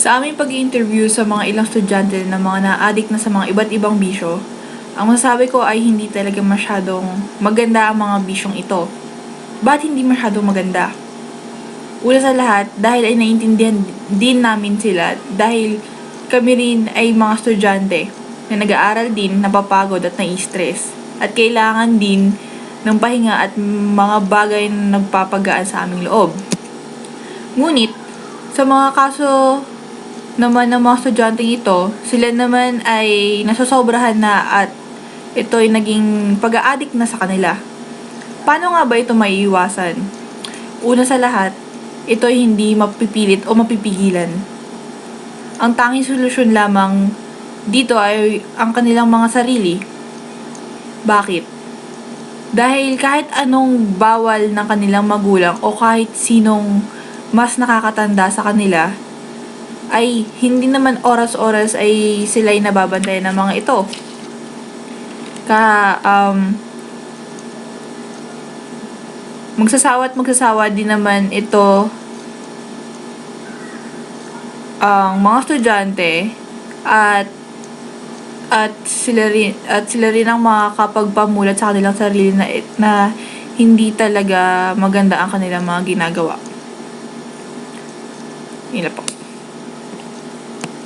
Sa aming pag interview sa mga ilang estudyante na mga na-addict na sa mga iba't ibang bisyo, ang masasabi ko ay hindi talaga masyadong maganda ang mga bisyong ito. Ba't hindi masyadong maganda? Una sa lahat, dahil ay naiintindihan din namin sila dahil kami rin ay mga estudyante na nag-aaral din, napapagod at nai-stress. At kailangan din ng pahinga at mga bagay na nagpapagaan sa aming loob. Ngunit, sa mga kaso naman ng mga estudyanteng ito, sila naman ay nasasobrahan na at ito ay naging pag-a-addict na sa kanila. Paano nga ba ito maiiwasan? Una sa lahat, ito hindi mapipilit o mapipigilan. Ang tanging solusyon lamang dito ay ang kanilang mga sarili. Bakit? Dahil kahit anong bawal ng kanilang magulang o kahit sinong mas nakakatanda sa kanila, ay hindi naman oras-oras ay sila ay nababantayan ng mga ito. Ka, um, magsasawa magsasawa din naman ito ang mga estudyante at at sila rin at sila rin ang makakapagpamulat sa kanilang sarili na na hindi talaga maganda ang kanilang mga ginagawa. Yun po.